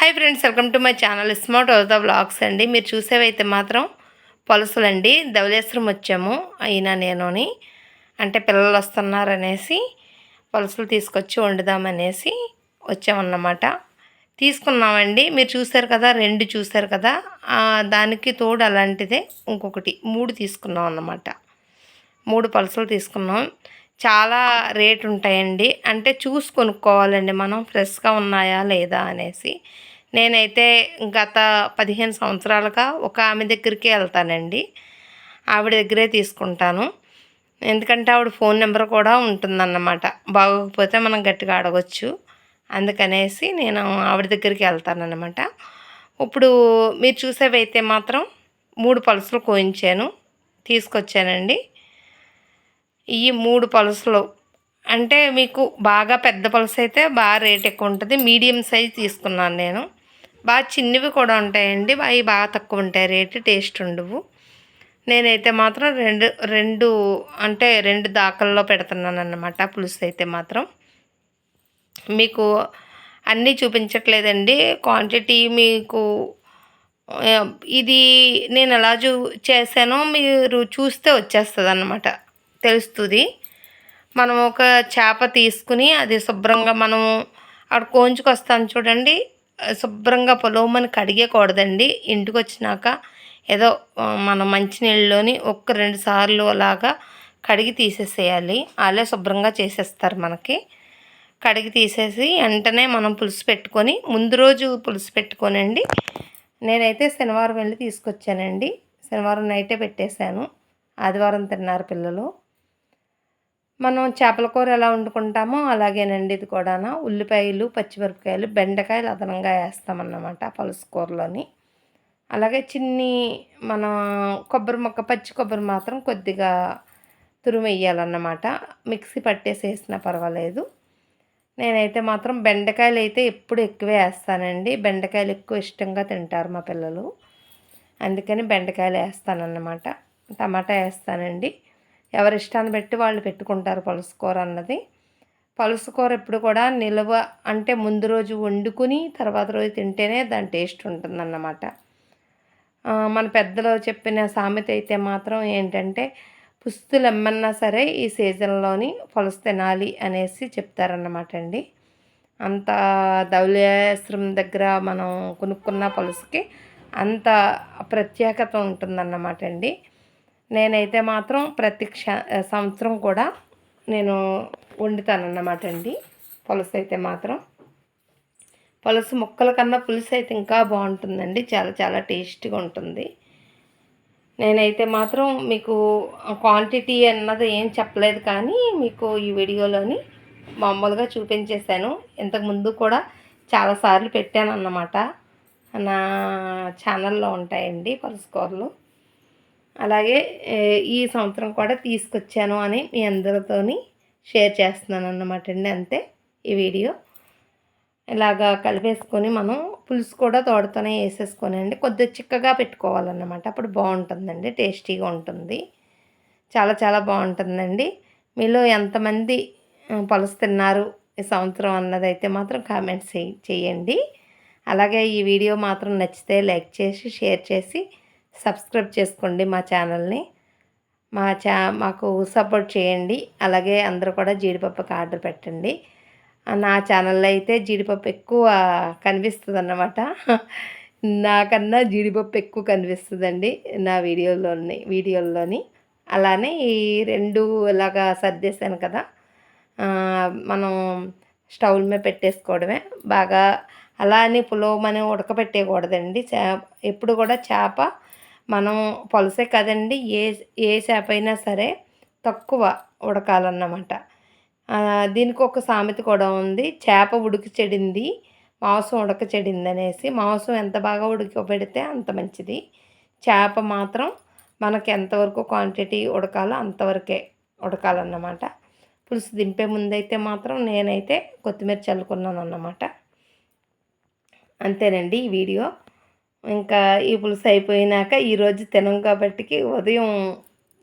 Hi friends welcome to my channel smart house the blogs అండి. మీరు చూసేవైతే మాత్రం పొలసులండి. ధవలేశ్వరం వచ్చాము అయినా నేనుని. అంటే పిల్లలు వస్తున్నారనేసి పొలసులు తీసుకొచ్చి వండుదామనేసి వచ్చామన్నమాట. తీసుకున్నామండి. మీరు చూసారు కదా రెండు చూసారు కదా. దానికి తోడు అలాంటిదే ఇంకొకటి. మూడు తీసుకున్నాం అన్నమాట. మూడు పలసలు తీసుకున్నాం. చాలా రేట్ ఉంటాయండి. అంటే చూసి కొనుక్కోవాలండి మనం. ఫ్రెష్గా ఉన్నాయా లేదా అనేసి. నేనైతే గత పదిహేను సంవత్సరాలుగా ఒక ఆమె దగ్గరికి వెళ్తానండి. ఆవిడ దగ్గరే తీసుకుంటాను. ఎందుకంటే ఆవిడ ఫోన్ నెంబర్ కూడా ఉంటుందన్నమాట. బాగోకపోతే మనం గట్టిగా అడగొచ్చు. అందుకనేసి నేను ఆవిడ దగ్గరికి వెళ్తానన్నమాట. ఇప్పుడు మీరు చూసేవైతే మాత్రం మూడు పలుసులు కోయించాను. తీసుకొచ్చానండి. ఈ మూడు పలుసులు అంటే మీకు బాగా పెద్ద పలుసు అయితే బాగా రేట్ ఎక్కువ ఉంటుంది. మీడియం సైజ్ తీసుకున్నాను నేను. బాగా చిన్నవి కూడా ఉంటాయండి. అవి బాగా తక్కువ ఉంటాయి. రేటు టేస్ట్ ఉండవు. నేనైతే మాత్రం రెండు రెండు అంటే రెండు దాకల్లో పెడుతున్నాను అన్నమాట పులుసు అయితే మాత్రం. మీకు అన్నీ చూపించట్లేదండి. క్వాంటిటీ మీకు ఇది నేను ఎలా చూ చేశానో మీరు చూస్తే వచ్చేస్తుంది అన్నమాట తెలుస్తుంది. మనం ఒక చేప తీసుకుని అది శుభ్రంగా మనం అక్కడ కోంచుకొస్తాను చూడండి. శుభ్రంగా పొలవమని కడిగేకూడదండి ఇంటికి వచ్చినాక ఏదో మన మంచినీళ్ళలోని ఒక్క రెండు సార్లు అలాగా కడిగి తీసేసేయాలి. అలా శుభ్రంగా చేసేస్తారు మనకి. కడిగి తీసేసి వెంటనే మనం పులుసు పెట్టుకొని ముందు రోజు పులుసు పెట్టుకోనండి. నేనైతే శనివారం వెళ్ళి తీసుకొచ్చానండి. శనివారం నైటే పెట్టేశాను. ఆదివారం తిన్నారు పిల్లలు. మనం చేపల కూర ఎలా వండుకుంటామో అలాగేనండి ఇది కూడా ఉల్లిపాయలు పచ్చిమిరపకాయలు బెండకాయలు అదనంగా వేస్తామన్నమాట పలుసు కూరలోని. అలాగే చిన్ని మన కొబ్బరి మొక్క పచ్చి కొబ్బరి మాత్రం కొద్దిగా తురుమెయ్యాలన్నమాట. మిక్సీ పట్టేసి వేసినా పర్వాలేదు. నేనైతే మాత్రం బెండకాయలు అయితే ఎప్పుడు ఎక్కువే వేస్తానండి. బెండకాయలు ఎక్కువ ఇష్టంగా తింటారు మా పిల్లలు. అందుకని బెండకాయలు వేస్తానన్నమాట. టమాటా వేస్తానండి. ఎవరి ఇష్టాన్ని బట్టి వాళ్ళు పెట్టుకుంటారు పలుసు కూర అన్నది. పలుసు కూర ఎప్పుడు కూడా నిల్వ అంటే ముందు రోజు వండుకుని తర్వాత రోజు తింటేనే దాని టేస్ట్ ఉంటుందన్నమాట. మన పెద్దలు చెప్పిన సామెత అయితే మాత్రం ఏంటంటే పుస్తులు ఎమ్మన్నా సరే ఈ సీజన్లోని పులుసు తినాలి అనేసి చెప్తారన్నమాట అండి. అంత ధవళేశ్వరం దగ్గర మనం కొనుక్కున్న పులుసుకి అంత ప్రత్యేకత ఉంటుందన్నమాట అండి. నేనైతే మాత్రం ప్రతి క్ష సంవత్సరం కూడా నేను వండుతానన్నమాట అండి. పులుసు అయితే మాత్రం. పులుసు ముక్కల కన్నా పులుసు అయితే ఇంకా బాగుంటుందండి. చాలా చాలా టేస్టీగా ఉంటుంది. నేనైతే మాత్రం మీకు క్వాంటిటీ అన్నది ఏం చెప్పలేదు కానీ మీకు ఈ వీడియోలోని మామూలుగా చూపించేశాను. ఇంతకుముందు కూడా చాలాసార్లు పెట్టాను అన్నమాట నా ఛానల్లో ఉంటాయండి పలుసుకోరలు అలాగే ఈ సంవత్సరం కూడా తీసుకొచ్చాను అని మీ అందరితోని షేర్ చేస్తున్నాను అన్నమాట అండి అంతే ఈ వీడియో. ఇలాగా కలిపేసుకొని మనం పులుసు కూడా తోడతోనే వేసేసుకోనండి కొద్దిగా చిక్కగా పెట్టుకోవాలన్నమాట. అప్పుడు బాగుంటుందండి టేస్టీగా ఉంటుంది. చాలా చాలా బాగుంటుందండి. మీలో ఎంతమంది పలుసు పులుసు తిన్నారు ఈ సంవత్సరం అన్నదైతే మాత్రం కామెంట్స్ చేయండి అలాగే ఈ వీడియో మాత్రం నచ్చితే లైక్ చేసి షేర్ చేసి సబ్స్క్రైబ్ చేసుకోండి మా ఛానల్ని. మా చా మాకు సపోర్ట్ చేయండి. అలాగే అందరూ కూడా జీడిపప్పుకి ఆర్డర్ పెట్టండి. నా ఛానల్లో అయితే జీడిపప్పు ఎక్కువ కనిపిస్తుంది అన్నమాట నాకన్నా జీడిపప్పు ఎక్కువ కనిపిస్తుందండి నా వీడియోలోని వీడియోల్లోని. అలానే ఈ రెండు ఇలాగా సర్దేశాను కదా. మనం స్టవ్ మీద పెట్టేసుకోవడమే. బాగా అలా అని పులోమని ఉడకబెట్టేయకూడదండి చే ఎప్పుడు కూడా చేప మనం పులసే కదండి ఏ ఏ చేప అయినా సరే తక్కువ ఉడకాలన్నమాట. దీనికి ఒక సామెత కూడా ఉంది. చేప ఉడికి చెడింది మాంసం ఉడక చెడింది అనేసి మాంసం ఎంత బాగా ఉడకబెడితే అంత మంచిది. చేప మాత్రం మనకి ఎంతవరకు క్వాంటిటీ ఉడకాలో అంతవరకే ఉడకాలన్నమాట. పులుసు దింపే ముందైతే మాత్రం నేనైతే కొత్తిమీర చల్లుకున్నాను అన్నమాట అంతేనండి ఈ వీడియో. ఇంకా ఈ పులుసు అయిపోయినాక ఈరోజు తినం కాబట్టికి ఉదయం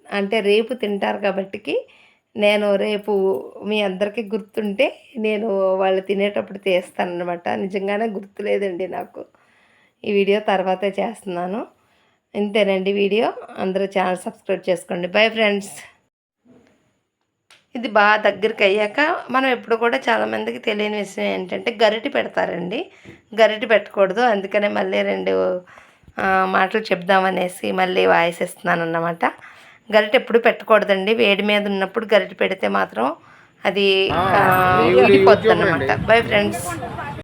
అంటే రేపు తింటారు కాబట్టికి నేను రేపు మీ అందరికీ గుర్తుంటే నేను వాళ్ళు తినేటప్పుడు తీస్తానన్నమాట. నిజంగానే గుర్తులేదండి నాకు. ఈ వీడియో తర్వాతే చేస్తున్నాను. ఇంతేనండి వీడియో. అందరూ ఛానల్ సబ్స్క్రైబ్ చేసుకోండి. Bye friends. ఇది బాగా దగ్గరికి అయ్యాక మనం ఎప్పుడు కూడా చాలామందికి తెలియని విషయం ఏంటంటే గరిటె పెడతారండి. గరిటె పెట్టకూడదు. అందుకనే మళ్ళీ రెండు మాటలు చెప్దామనేసి మళ్ళీ వాయిస్ ఇస్తున్నాను అన్నమాట గరిటె ఎప్పుడు పెట్టకూడదండి. వేడి మీద ఉన్నప్పుడు గరిటె పెడితే మాత్రం అది అనమాట బై ఫ్రెండ్స్.